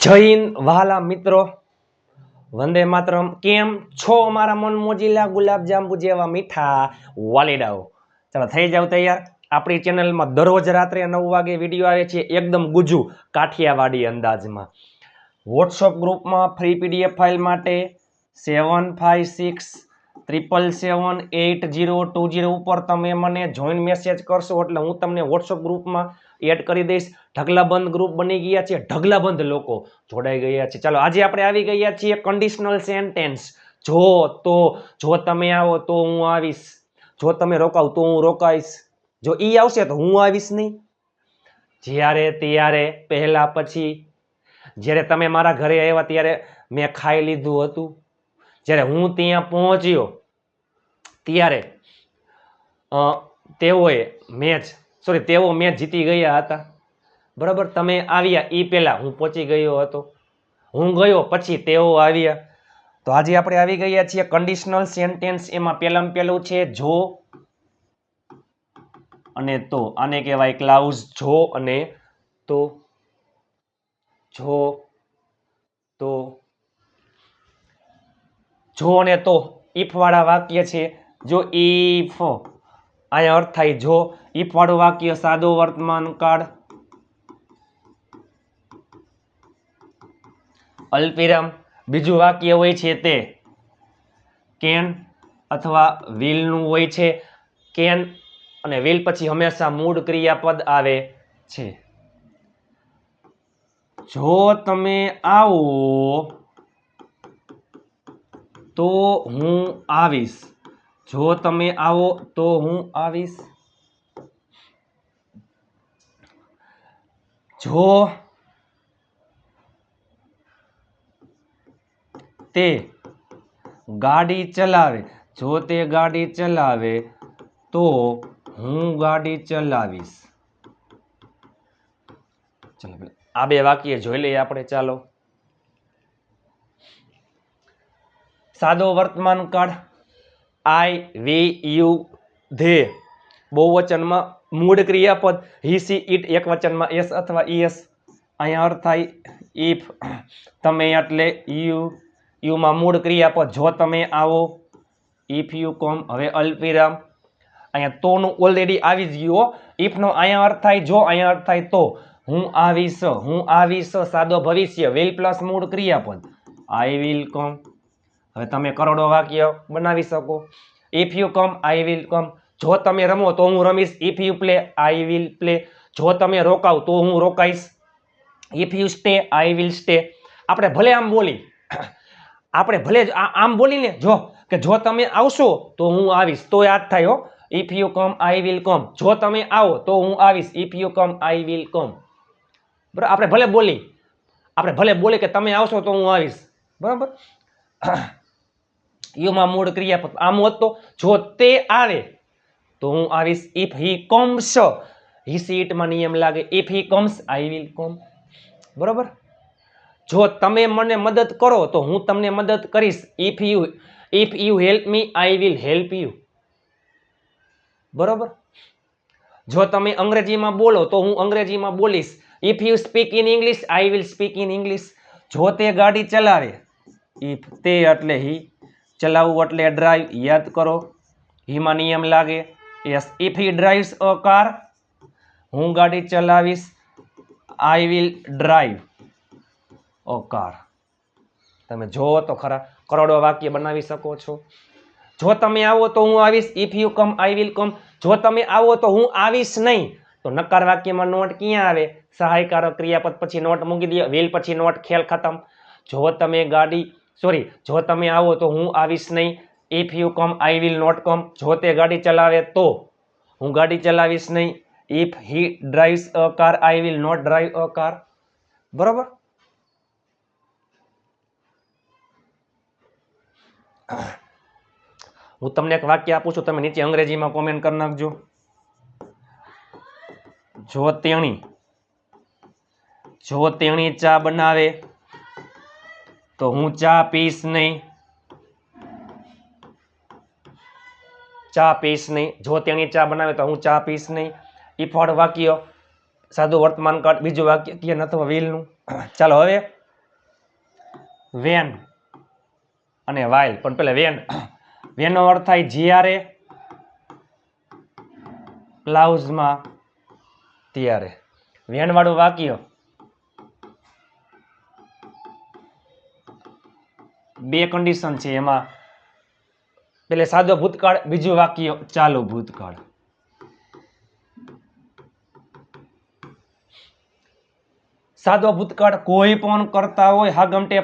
જય હિન્દ મિત્રો. વંદે માતરમ. કેમ છો મારા મન મોજીલા ગુલાબ જાંબુ જેવા મીઠા વાલીડાઓ? ચાલો, થઈ જાવ તૈયાર. આપણી ચેનલમાં દરરોજ રાત્રે નવ વાગે વીડિયો આવે છે એકદમ ગુજુ કાઠિયાવાડી અંદાજમાં. વોટ્સઅપ ગ્રુપમાં ફ્રી પીડીએફ ફાઇલ માટે seven five six triple seven eight zero two zero ઉપર તમે મને જોઈન મેસેજ કરશો એટલે હું તમને વોટ્સઅપ ગ્રુપમાં એડ કરી દઈશ. ઢગલાબંધ ગ્રુપ બની ગયા છે. ઢગલાબંધ લોકો જોડાઈ ગયા છે. ચાલો, આજે આપણે આવી ગયા છીએ કન્ડિશનલ સેન્ટેન્સ જો તો, જો તમે આવો તો હું આવીશ. જો તમે રોકાવ તો હું રોકાઈશ. જો ઈ આવશે તો હું આવીશ નહીં. જ્યારે, ત્યારે, પહેલા પછી. જ્યારે તમે મારા ઘરે આવ્યા ત્યારે મેં ખાઈ લીધું હતું. જ્યારે હું ત્યાં પહોંચ્યો ત્યારે તેઓએ મેં મેચ સોરી, તેઓ મેચ જીતી ગયા હતા. બરાબર, તમે આવ્યા એ પહેલાં. હું પહોંચી ગયો હતો. હું ગયો પછી તેઓ આવ્યા. તો આજે આપણે આવી ગયા છીએ કન્ડિશનલ સેન્ટેન્સ એમાં પહેલાં પહેલું છે જો અને તો. આને કહેવાય ક્લાઉઝ જો અને તો. જો તો. જો અને તો. ઇફવાળા વાક્ય છે. જો if. અહીંયા અર્થ થાય જો ઈફાળું વાક્ય સાદો વર્તમાન કાળ અલ્પવિરામ, બીજું વાક્ય હોય છે તે કેન અથવા વિલનું હોય છે. કેન અને વિલ પછી હંમેશા મૂળ ક્રિયાપદ આવે છે. જો તમે આવો તો હું આવીશ. જો તમે આવો તો હું આવીશ. જો તે ગાડી ચલાવે, જો તે ગાડી ચલાવે તો હું ગાડી ચલાવીશ. ચાલો આ બે વાક્ય જોઈ લઈએ આપણે, ચાલો. સાદો વર્તમાન કાળ આઈ વી યુ ધે. બહુવચનમાં મૂળ ક્રિયાપદ. હી સી ઇટ એક વચનમાં એસ અથવા ઈએસ અહીંયા અર્થ થાય ઇફ તમે એટલે યુ, યુમાં મૂળ ક્રિયાપદ. જો તમે આવો ઇફ યુ કોમ, હવે અલ્પિરામ અહીંયા તોનું ઓલરેડી આવી જ ગયો ઇફનો અહીંયા અર્થ થાય, જો અહીંયા અર્થ થાય તો. હું આવીશ હું આવીશ, સાદો ભવિષ્ય. વિલ પ્લસ મૂળ ક્રિયાપદ. I will come. હવે તમે કરોડો વાક્ય બનાવી શકો. If you come I will come જો તમે રમો તો હું રમીશ. If you play I will play જો તમે રોકાવ તો હું રોકાઈશ. If you stay I will stay આપણે ભલે આમ બોલી, આપણે ભલે જ આ- આમ બોલીને જો કે જો તમે આવશો તો હું આવીશ. તો યાદ થાય હો. If you come I will come જો તમે આવો તો હું આવીશ. If you come I will come બરાબર? આપણે ભલે બોલી, આપણે ભલે બોલી કે તમે આવશો તો હું આવીશ. બરાબર? યુમાં મૂળ ક્રિયાપદ આમ હોત. તો જો તે આવે, તો હું આવીશ ઇફ હી કોમ્સ હી સીટમાં નિયમ લાગે ઇફ હી કોમ્સ આઈ વિલ કોમ બરોબર? જો તમે મને મદદ કરો, તો હું તમને મદદ કરીશ. If you if you help me I will help you બરોબર? જો તમે અંગ્રેજીમાં બોલો, તો હું અંગ્રેજીમાં બોલીશ. If you speak in English I will speak in English જો તે ગાડી ચલાવે ઇફ તે એટલે હી ચલાવવું એટલે ડ્રાઈવ યાદ કરો હીમાં નિયમ લાગે yes if he drives a car હું ગાડી ચલાવીશ I will drive a car તમે જુઓ તો ખરા, કરોડો વાક્ય બનાવી શકો છો। જો તમે આવો તો હું આવીશ if you come I will come જો તમે આવો તો હું આવીશ નહીં। તો નકાર વાક્યમાં નોટ ક્યાં આવે? સહાયકારક ક્રિયાપદ પછી નોટ મૂકી દે વિલ પછી નોટ ખેલ ખતમ। જો તમે ગાડી સોરી, જો તમે આવો તો હું આવીશ નહીં. If you come I will not come જો તે ગાડી ચલાવે તો હું ગાડી ચલાવીશ નહીં. If he drives a car I will not drive a car બરાબર? હું તમને એક વાક્ય આપું છું, તમે નીચે અંગ્રેજીમાં કોમેન્ટ કરી નાખજો. જો તેણી જો તેણી ચા બનાવે તો હું ચા પીશ નહીં. ચા પીશ નહીં. જો તેણી ચા બનાવે તો હું ચા પીશ નહીં. એ ફળ વાક્ય, સાદું વર્તમાન કાળ, બીજું વાક્ય કેન અથવા વિલનું. ચાલો હવે. વેન અને વાઇલ. પણ પેલા વેન. વેનો અર્થ થાય જ્યારે, બ્લાઉઝમાં ત્યારે. વેનવાળું વાક્ય બે કન્ડિશન છે. એમાં પેલે સાદો ભૂતકાળ, બીજું વાક્ય ચાલુ ભૂતકાળ. સાદો ભૂતકાળ કોઈ પણ કરતા હોય, હાગમટે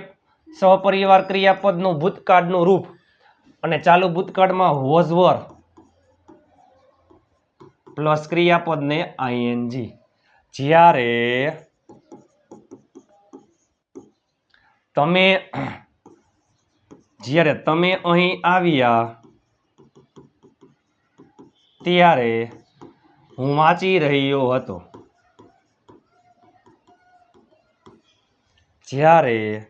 સહપરિવાર ક્રિયાપદનું ભૂતકાળનું રૂપ અને ચાલુ ભૂતકાળમાં વોઝવર પ્લસ ક્રિયાપદને આઈએનજી જ્યારે તમે જ્યારે તમે અહીં આવ્યા ત્યારે હું વાંચી રહ્યો હતો. જ્યારે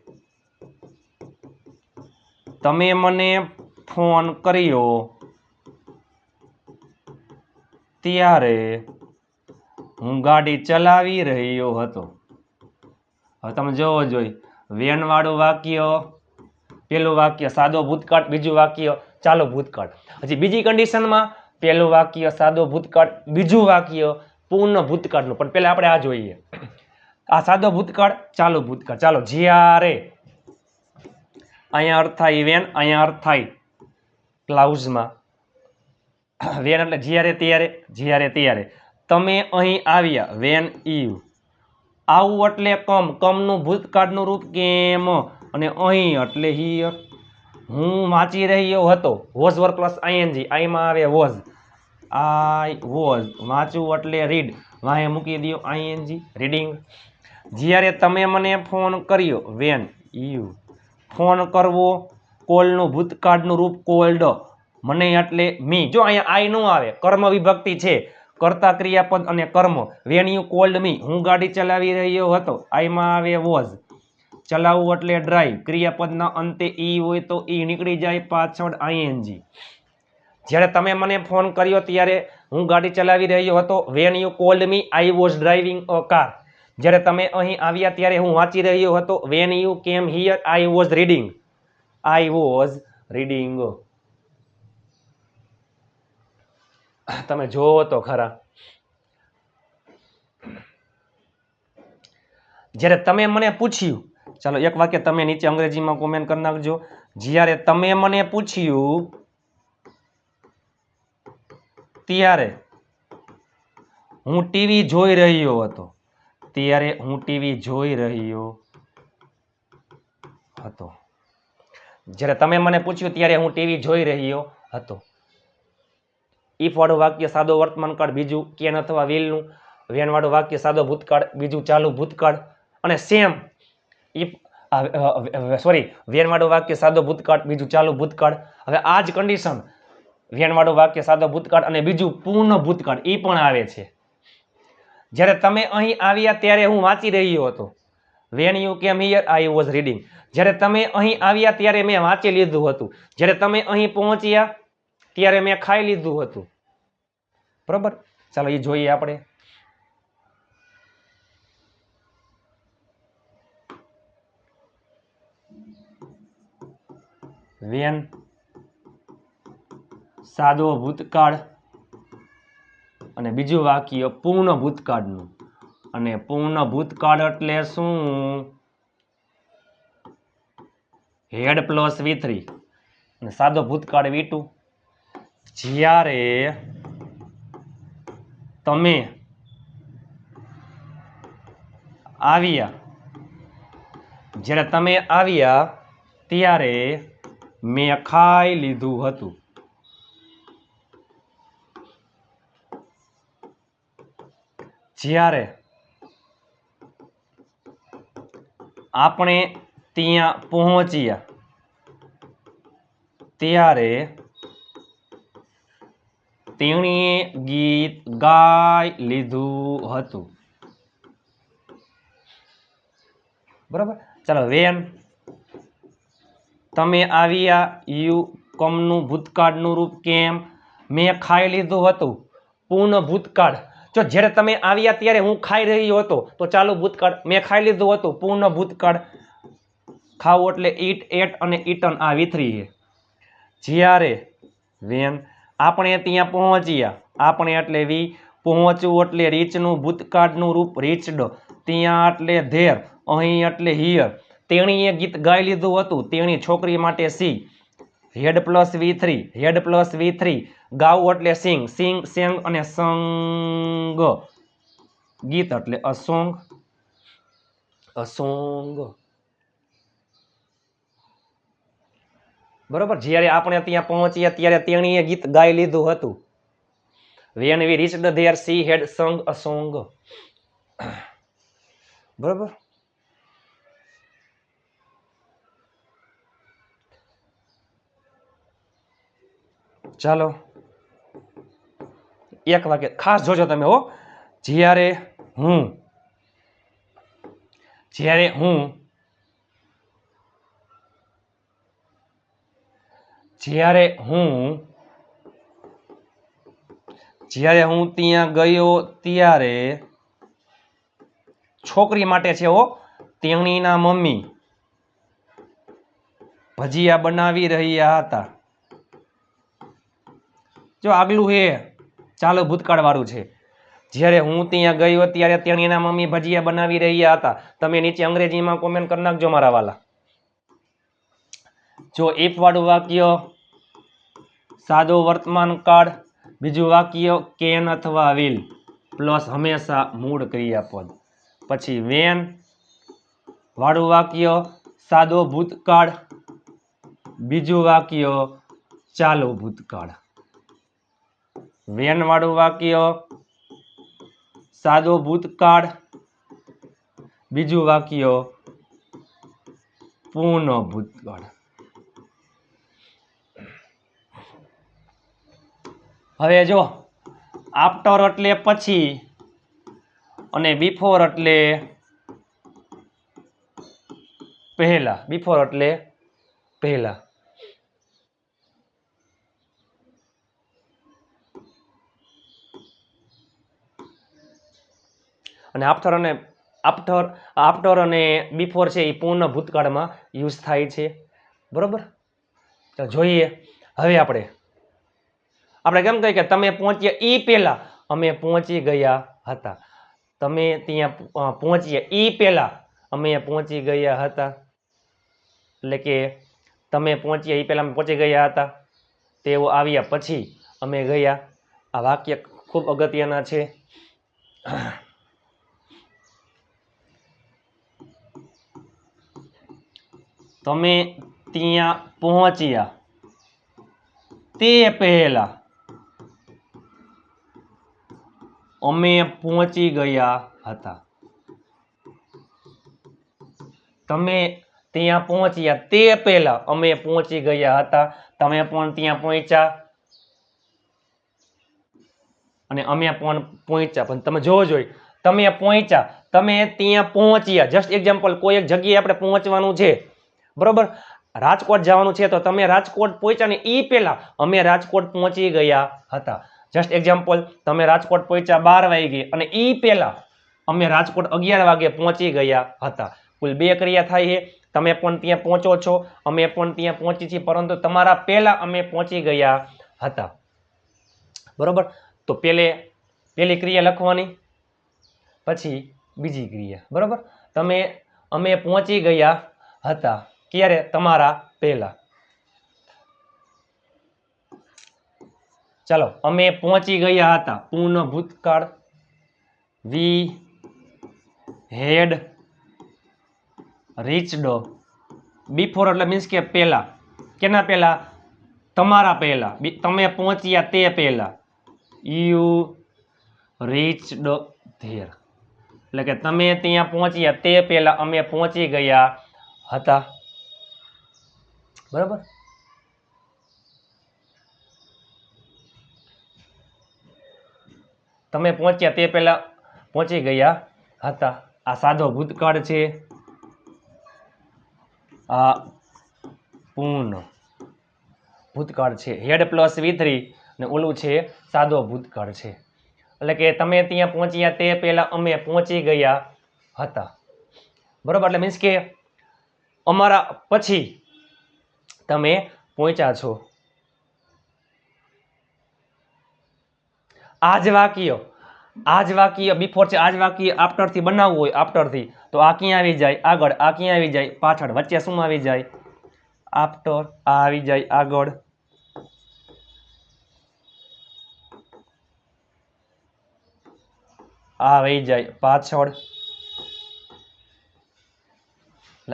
તમે મને ફોન કર્યો ત્યારે હું ગાડી ચલાવી રહ્યો હતો. હવે તમે જોવો જોઈ, વેનવાળું વાક્ય પેલું વાક્ય સાદો ભૂતકાળ, બીજું વાક્ય ચાલો ભૂતકાળ. હજી બીજી કન્ડિશનમાં પેલું વાક્ય સાદો ભૂતકાળ, બીજું વાક્ય પૂર્ણ ભૂતકાળનું. પણ પહેલાં આપણે આ જોઈએ. આ સાદો ભૂતકાળ, ચાલુ ભૂતકાળ. ચાલો, જ્યારે અહીંયા અર્થ થાય વેન, અહીંયા અર્થ થાય ક્લાઉઝમાં. વેન એટલે જ્યારે ત્યારે જ્યારે ત્યારે. તમે અહીં આવ્યા, વેન યુ આવું એટલે કમ. કમનું ભૂતકાળનું રૂપ કેમ? અને અહીં એટલે હિયર હું વાંચી રહ્યો હતો. વોઝ વર્ક પ્લસ આઈએનજી આઈમાં આવે વોઝ. I, was. વાંચવું એટલે રીડ. વાંહે મૂકી દો આઈએનજી રીડિંગ. જ્યારે તમે મને ફોન કર્યો, વેન યુ ફોન કરવો કોલનું ભૂતકાળનું રૂપ કોલ્ડ. મને એટલે મી. જો અહીંયા આઈ ન આવે, કર્મ વિભક્તિ છે. કર્તા ક્રિયાપદ અને કર્મ. When you called me. હું ગાડી ચલાવી રહ્યો હતો. આઈમાં આવે વોઝ. ચલાવવું એટલે ડ્રાઈવ. ક્રિયાપદના અંતે ઈ હોય તો ઈ નીકળી જાય પાછળ આઈએનજી જ્યારે તમે મને ફોન કર્યો ત્યારે હું ગાડી ચલાવી રહ્યો હતો. When you called me I was driving a car જ્યારે તમે અહીં આવ્યા ત્યારે હું વાંચી રહ્યો હતો. When you came here I was reading I was reading તમે જોવો તો ખરા. જ્યારે તમે મને પૂછ્યું ચાલો, એક વાક્ય તમે નીચે અંગ્રેજીમાં કોમેન્ટ કરી નાખજો. જ્યારે તમે મને પૂછ્યું, ત્યારે હું ટીવી જોઈ રહ્યો હતો. ત્યારે હું ટીવી જોઈ રહ્યો હતો. જ્યારે તમે મને પૂછ્યું, ત્યારે હું ટીવી જોઈ રહ્યો હતો. ઈફવાળું વાક્ય સાદો વર્તમાનકાળ બીજું કેન અથવા વિલનું. વેનવાળું વાક્ય સાદો ભૂતકાળ, બીજું ચાલુ ભૂતકાળ. અને સેમ ઈફ સોરી વેન વાક્ય સાદો ભૂતકાળ, બીજું ચાલુ ભૂતકાળ. હવે આ જ કન્ડિશન વેન વાક્ય સાદો ભૂતકાળ અને બીજું પૂર્ણ ભૂતકાળ એ પણ આવે છે. જ્યારે તમે અહીં આવ્યા ત્યારે હું વાંચી રહ્યો હતો. When you came here? I was reading જ્યારે તમે અહીં આવ્યા ત્યારે મેં વાંચી લીધું હતું. જ્યારે તમે અહીં પહોંચ્યા ત્યારે મેં ખાઈ લીધું હતું. બરોબર? ચાલો એ જોઈએ આપણે. વેન, સાદો ભૂતકાળ અને બીજું વાક્ય પૂર્ણ ભૂતકાળનું. અને પૂર્ણ ભૂતકાળ એટલે શું? Had plus V three. અને સાદો ભૂતકાળ વી ટુ જ્યારે તમે આવ્યા, જ્યારે તમે આવ્યા, ત્યારે મેં ખાઈ લીધું હતું. જ્યારે આપણે ત્યાં પહોંચ્યા, ત્યારે તેણીએ ગીત ગાઈ લીધું હતું. બરાબર? ચાલો, વેન. તમે આવ્યા, યુ કમનું ભૂતકાળનું રૂપ કેમ? મેં ખાઈ લીધું હતું પૂર્ણ ભૂતકાળ. જો જ્યારે તમે આવ્યા ત્યારે હું ખાઈ રહ્યો હતો, તો ચાલુ ભૂતકાળ, મેં ખાઈ લીધું હતું પૂર્ણ ભૂતકાળ. ખાવું એટલે ઈટ, એટ અને ઈટન આ વિથરી જ્યારે વેન આપણે ત્યાં પહોંચ્યા, આપણે એટલે વી પહોંચવું એટલે રીચનું ભૂતકાળનું રૂપ રીચડ. ત્યાં એટલે ધેર, અહીં એટલે હિયર. તેણીએ ગીત ગાઈ લીધું હતું. તેણી છોકરી માટે she, had plus V three, had plus V three ગાવું એટલે સિંગ સિંગ, સેંગ અને સંગ. ગીત એટલે અસોંગ અસોંગ. બરોબર? જ્યારે આપણે ત્યાં પહોંચ્યા ત્યારે તેણીએ ગીત ગાઈ લીધું હતું. When we reach there she, had, sung, a song. Song બરોબર? ચાલો. એક વાક્ય ખાસ જોજો તમે, હો. જ્યારે હું જ્યારે હું જ્યારે હું જ્યારે હું ત્યાં ગયો ત્યારે છોકરી માટે છે, હો, તેણીના મમ્મી ભજીયા બનાવી રહ્યા હતા. જો આગલું હે, ચાલો ભૂતકાળ વાળું છે. જ્યારે હું ત્યાં ગયો ત્યારે તેણીના મમ્મી ભજીયા બનાવી રહ્યા હતા. તમે નીચે અંગ્રેજીમાં કોમેન્ટ કરી નાખજો મારા વાલા. જો વાળું વાક્ય, સાદો વર્તમાન કાળ, બીજું વાક્ય, કેન અથવા વિલ, પ્લસ હંમેશા મૂળ ક્રિયાપદ. પછી વેન, વાળું વાક્ય, સાદો ભૂતકાળ, બીજું વાક્ય, ચાલો ભૂતકાળ. વાળું વાક્ય, સાદો ભૂતકાળ. બીજું વાક્ય, પૂર્ણ ભૂતકાળ. હવે જો આફ્ટર એટલે પછી અને બિફોર એટલે પહેલા. બિફોર એટલે પહેલા. અને આફ્ટર અને આફ્ટર આફ્ટર અને બિફોર છે એ પૂર્ણ ભૂતકાળમાં યુઝ થાય છે. બરાબર? તો જોઈએ. હવે આપણે. આપણે કેમ કહીએ કે તમે પહોંચ્યા એ પહેલાં? અમે પહોંચી ગયા હતા. તમે ત્યાં પહોંચ્યા એ પહેલાં? અમે પહોંચી ગયા હતા. એટલે કે તમે પહોંચ્યા એ પહેલાં અમે પહોંચી ગયા હતા. તેઓ આવ્યા પછી અમે ગયા. આ વાક્ય ખૂબ અગત્યના છે. તમે ત્યાં પહોંચ્યા. તે પહેલા અમે પહોંચી ગયા હતા. તમે ત્યાં પહોંચ્યા તે પહેલા અમે પહોંચી ગયા હતા. તમે પણ ત્યાં પહોંચ્યા. અને અમે પણ પહોંચ્યા. પણ તમે જોવો જોઈએ તમે પહોંચ્યા. તમે ત્યાં પહોંચ્યા. જસ્ટ એક્ઝામ્પલ કોઈ એક જગ્યાએ આપણે પહોંચવાનું છે. બરોબર? રાજકોટ જવાનું છે તો તમે રાજકોટ પહોંચ્યા ને એ પહેલાં અમે રાજકોટ પહોંચી ગયા હતા. જસ્ટ એક્ઝામ્પલ તમે રાજકોટ પહોંચ્યા બાર વાગે અને એ પહેલાં અમે રાજકોટ અગિયાર વાગે પહોંચી ગયા હતા. કુલ બે ક્રિયા થાય છે. તમે પણ ત્યાં પહોંચો છો, અમે પણ ત્યાં પહોંચી છીએ, પરંતુ તમારા પહેલાં અમે પહોંચી ગયા હતા. બરોબર? તો પેલે, પેલી ક્રિયા લખવાની, પછી બીજી ક્રિયા. બરોબર? તમે, અમે પહોંચી ગયા હતા. ક્યારે તમારા પહેલા? ચાલો, અમે પહોંચી ગયા હતા પૂર્ણ ભૂતકાળ. વી હેડ રીચડ બિફોર એટલે મીન્સ કે પહેલા. કેના પહેલા? તમારા પહેલા. તમે પહોંચ્યા તે પહેલા. યુ રીચડ ધેર એટલે કે તમે ત્યાં પહોંચ્યા તે પહેલા અમે પહોંચી ગયા હતા. બરાબર? તમે પહોંચ્યા તે પહેલા પહોંચી ગયા હતા. આ સાદો ભૂતકાળ છે. આ પૂર્ણ ભૂતકાળ છે. હેડ પ્લસ વી થ્રી ને ઓલું છે સાદો ભૂતકાળ છે. એટલે કે તમે ત્યાં પહોંચ્યા તે પહેલાં અમે પહોંચી ગયા હતા. બરોબર? એટલે મીન્સ કે અમારા પછી તમે પહોંચ્યા છો. આ જ વાક્ય આ જ વાક્ય બિફોર છે આ જ વાક્ય આફ્ટરથી બનાવવું હોય આફ્ટરથી તો આ ક્યાં આવી જાય? આગળ. આ ક્યાં આવી જાય? પાછળ. વચ્ચે શું આવી જાય? આફ્ટર આ આવી જાય આગળ. આવી જાય પાછળ.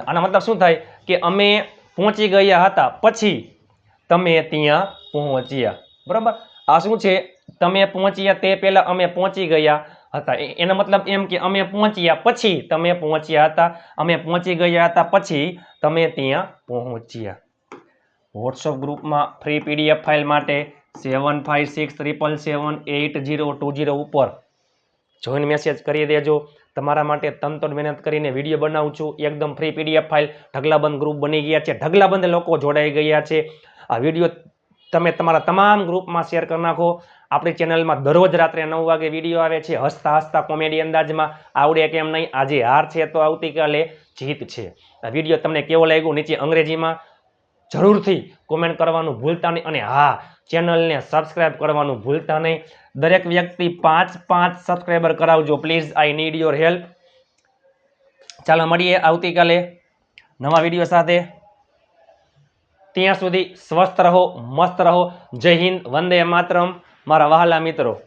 આના મતલબ શું થાય? કે અમે પહોંચી ગયા હતા. પછી તમે ત્યાં પહોંચ્યા. બરાબર? આ શું છે? તમે પહોંચ્યા તે પહેલાં અમે પહોંચી ગયા હતા. એનો મતલબ એમ કે અમે પહોંચ્યા પછી તમે પહોંચ્યા હતા. અમે પહોંચી ગયા હતા પછી તમે ત્યાં પહોંચ્યા. વોટ્સઅપ ગ્રુપમાં ફ્રી પીડીએફ ફાઇલ માટે seven five six triple seven eight zero two zero ઉપર જોઈન મેસેજ કરી દેજો. તમારા માટે તનતોડ મહેનત કરીને વીડિયો બનાવું છું. એકદમ ફ્રી પીડીએફ ફાઇલ ઢગલાબંધ ગ્રુપ બની ગયા છે. ઢગલાબંધ લોકો જોડાઈ ગયા છે. આ વીડિયો તમે તમારા તમામ ગ્રુપમાં શેર કરી નાખો. આપણી ચેનલમાં દરરોજ રાત્રે નવ વાગે વીડિયો આવે છે. હસતા હસતા કોમેડી અંદાજમાં આવડે કેમ નહીં? આજે હાર છે તો આવતીકાલે જીત છે. આ વીડિયો તમને કેવો લાગ્યો? નીચે અંગ્રેજીમાં જરૂરથી કોમેન્ટ કરવાનું ભૂલતા નહીં. અને હા ચેનલને સબસ્ક્રાઈબ કરવાનું ભૂલતા નહીં. દરેક વ્યક્તિ પાંચ પાંચ સબસ્ક્રાઈબર કરાવજો. Please I need your help ચાલો મળીએ આવતીકાલે નવા વીડિયો સાથે. ત્યાં સુધી સ્વસ્થ રહો, મસ્ત રહો. જય હિન્દ, વંદે માતરમ. મારા વહાલા મિત્રો.